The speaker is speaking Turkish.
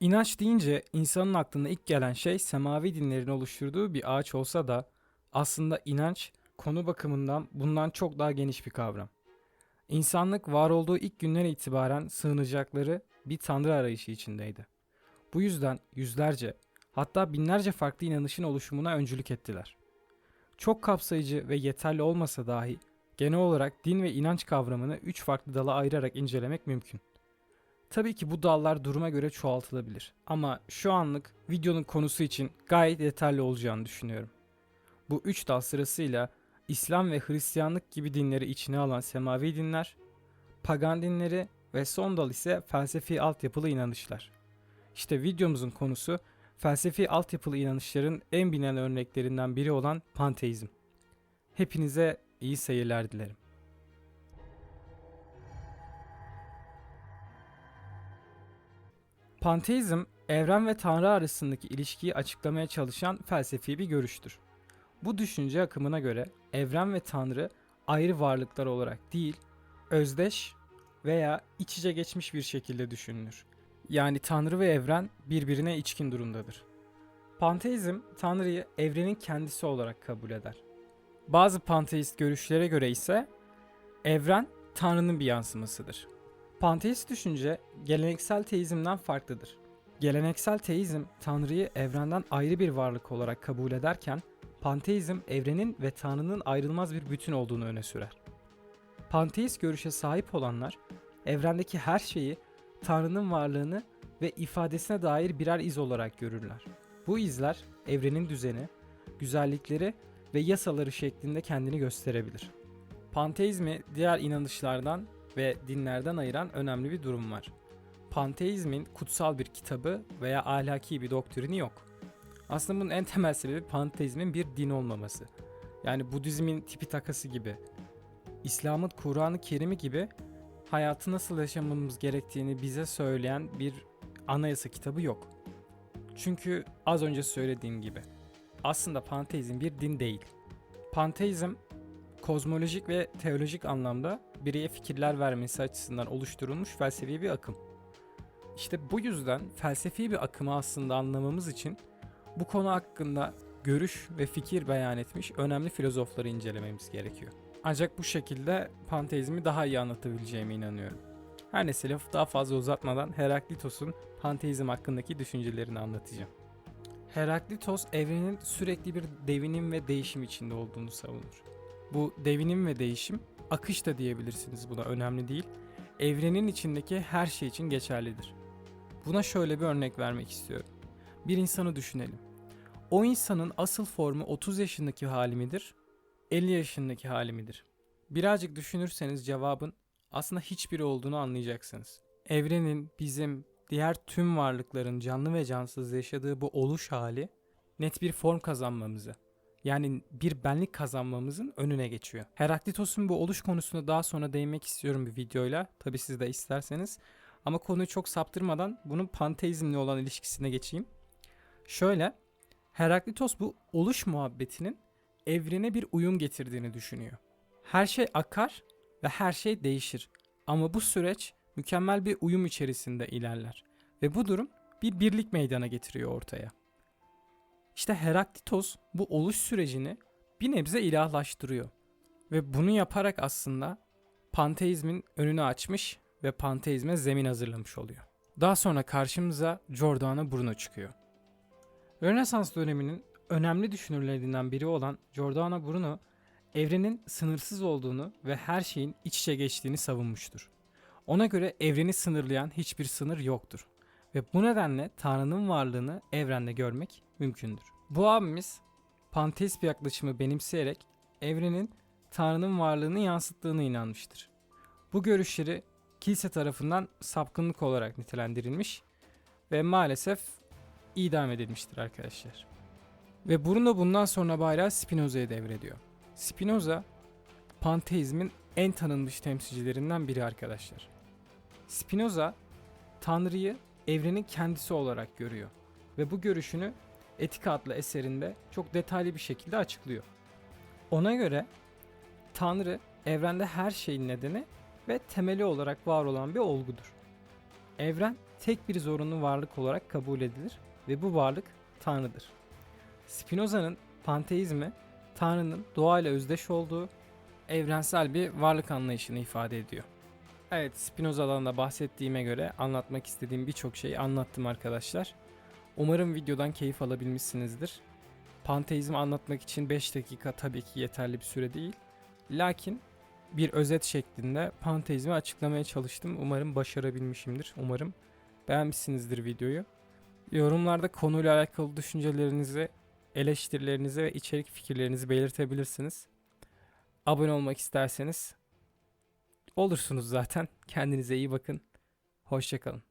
İnanç deyince insanın aklına ilk gelen şey semavi dinlerin oluşturduğu bir ağaç olsa da aslında inanç konu bakımından bundan çok daha geniş bir kavram. İnsanlık var olduğu ilk günden itibaren sığınacakları bir tanrı arayışı içindeydi. Bu yüzden yüzlerce hatta binlerce farklı inanışın oluşumuna öncülük ettiler. Çok kapsayıcı ve yeterli olmasa dahi genel olarak din ve inanç kavramını üç farklı dala ayırarak incelemek mümkün. Tabii ki bu dallar duruma göre çoğaltılabilir. Ama şu anlık videonun konusu için gayet yeterli olacağını düşünüyorum. Bu üç dal sırasıyla İslam ve Hristiyanlık gibi dinleri içine alan semavi dinler, pagan dinleri ve son dal ise felsefi altyapılı inanışlar. İşte videomuzun konusu felsefi altyapılı inanışların en bilinen örneklerinden biri olan panteizm. Hepinize iyi seyirler dilerim. Panteizm, evren ve tanrı arasındaki ilişkiyi açıklamaya çalışan felsefi bir görüştür. Bu düşünce akımına göre evren ve tanrı ayrı varlıklar olarak değil, özdeş veya iç içe geçmiş bir şekilde düşünülür. Yani tanrı ve evren birbirine içkin durumdadır. Panteizm, tanrıyı evrenin kendisi olarak kabul eder. Bazı panteist görüşlere göre ise evren tanrının bir yansımasıdır. Panteist düşünce geleneksel teizmden farklıdır. Geleneksel teizm Tanrı'yı evrenden ayrı bir varlık olarak kabul ederken panteizm evrenin ve Tanrı'nın ayrılmaz bir bütün olduğunu öne sürer. Panteist görüşe sahip olanlar evrendeki her şeyi Tanrı'nın varlığını ve ifadesine dair birer iz olarak görürler. Bu izler evrenin düzeni, güzellikleri ve yasaları şeklinde kendini gösterebilir. Panteizmi diğer inanışlardan ve dinlerden ayıran önemli bir durum var. Panteizmin kutsal bir kitabı veya ahlaki bir doktrini yok. Aslında bunun en temel sebebi panteizmin bir din olmaması. Yani Budizmin tipi takası gibi. İslam'ın Kur'an-ı Kerim'i gibi hayatı nasıl yaşamamız gerektiğini bize söyleyen bir anayasa kitabı yok. Çünkü az önce söylediğim gibi aslında panteizm bir din değil. Panteizm kozmolojik ve teolojik anlamda bireye fikirler vermesi açısından oluşturulmuş felsefi bir akım. İşte bu yüzden felsefi bir akımı aslında anlamamız için bu konu hakkında görüş ve fikir beyan etmiş önemli filozofları incelememiz gerekiyor. Ancak bu şekilde panteizmi daha iyi anlatabileceğime inanıyorum. Her neyse lafı daha fazla uzatmadan Heraklitos'un panteizm hakkındaki düşüncelerini anlatacağım. Heraklitos evrenin sürekli bir devinim ve değişim içinde olduğunu savunur. Bu devinim ve değişim akış da diyebilirsiniz buna önemli değil. Evrenin içindeki her şey için geçerlidir. Buna şöyle bir örnek vermek istiyorum. Bir insanı düşünelim. O insanın asıl formu 30 yaşındaki hali midir? 50 yaşındaki hali midir? Birazcık düşünürseniz cevabın aslında hiçbiri olduğunu anlayacaksınız. Evrenin, bizim, diğer tüm varlıkların canlı ve cansız yaşadığı bu oluş hali net bir form kazanmamızı, yani bir benlik kazanmamızın önüne geçiyor. Heraklitos'un bu oluş konusuna daha sonra değinmek istiyorum bir videoyla. Tabi siz de isterseniz. Ama konuyu çok saptırmadan bunun panteizmle olan ilişkisine geçeyim. Şöyle, Heraklitos bu oluş muhabbetinin evrene bir uyum getirdiğini düşünüyor. Her şey akar ve her şey değişir. Ama bu süreç mükemmel bir uyum içerisinde ilerler. Ve bu durum bir birlik meydana getiriyor ortaya. İşte Heraklitos bu oluş sürecini bir nebze ilahlaştırıyor. Ve bunu yaparak aslında panteizmin önünü açmış ve panteizme zemin hazırlamış oluyor. Daha sonra karşımıza Giordano Bruno çıkıyor. Rönesans döneminin önemli düşünürlerinden biri olan Giordano Bruno, evrenin sınırsız olduğunu ve her şeyin iç içe geçtiğini savunmuştur. Ona göre evreni sınırlayan hiçbir sınır yoktur ve bu nedenle Tanrı'nın varlığını evrende görmek mümkündür. Bu abimiz panteist bir yaklaşımı benimseyerek evrenin Tanrı'nın varlığını yansıttığını inanmıştır. Bu görüşleri kilise tarafından sapkınlık olarak nitelendirilmiş ve maalesef idam edilmiştir arkadaşlar. Ve Bruno bundan sonra bayrağı Spinoza'ya devrediyor. Spinoza panteizmin en tanınmış temsilcilerinden biri arkadaşlar. Spinoza Tanrı'yı evrenin kendisi olarak görüyor ve bu görüşünü Etika adlı eserinde çok detaylı bir şekilde açıklıyor. Ona göre Tanrı evrende her şeyin nedeni ve temeli olarak var olan bir olgudur. Evren tek bir zorunlu varlık olarak kabul edilir ve bu varlık Tanrı'dır. Spinoza'nın panteizmi, Tanrı'nın doğayla özdeş olduğu evrensel bir varlık anlayışını ifade ediyor. Evet, Spinoza'dan da bahsettiğime göre anlatmak istediğim birçok şeyi anlattım arkadaşlar. Umarım videodan keyif alabilmişsinizdir. Panteizmi anlatmak için 5 dakika tabii ki yeterli bir süre değil. Lakin bir özet şeklinde panteizmi açıklamaya çalıştım. Umarım başarabilmişimdir. Umarım beğenmişsinizdir videoyu. Yorumlarda konuyla alakalı düşüncelerinizi, eleştirilerinizi ve içerik fikirlerinizi belirtebilirsiniz. Abone olmak isterseniz olursunuz zaten. Kendinize iyi bakın. Hoşçakalın.